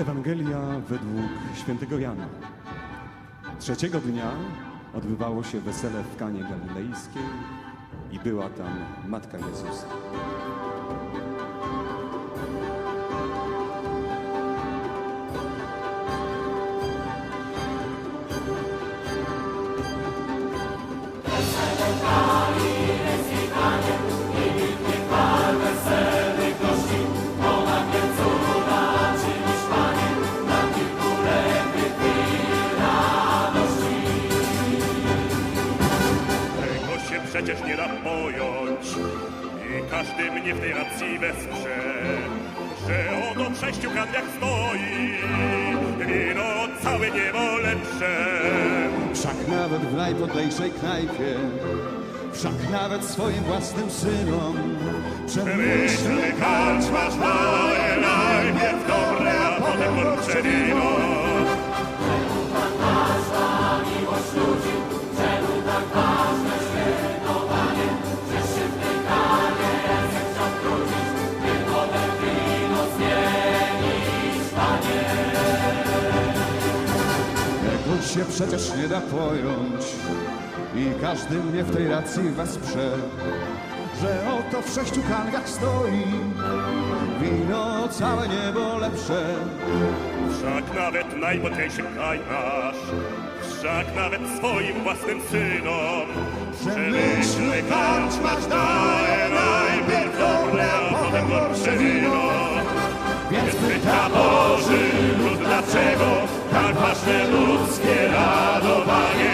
Ewangelia według świętego Jana. Trzeciego dnia odbywało się wesele w Kanie Galilejskiej i była tam Matka Jezusa. Przecież nie da pojąć i każdy mnie w tej racji wesprze, że oto w sześciu handlach stoi wino całe niebo lepsze. Wszak nawet w najpodlejszej knajpie, wszak nawet swoim własnym synom przemyślny Myślny karcz masz daje się przecież nie da pojąć i każdy mnie w tej racji wesprze, że oto w sześciu kangach stoi wino całe niebo lepsze. Wszak nawet najmądrzejszy kajmasz, wszak nawet swoim własnym synom. Przemyślny karcz każde ludzkie radowanie.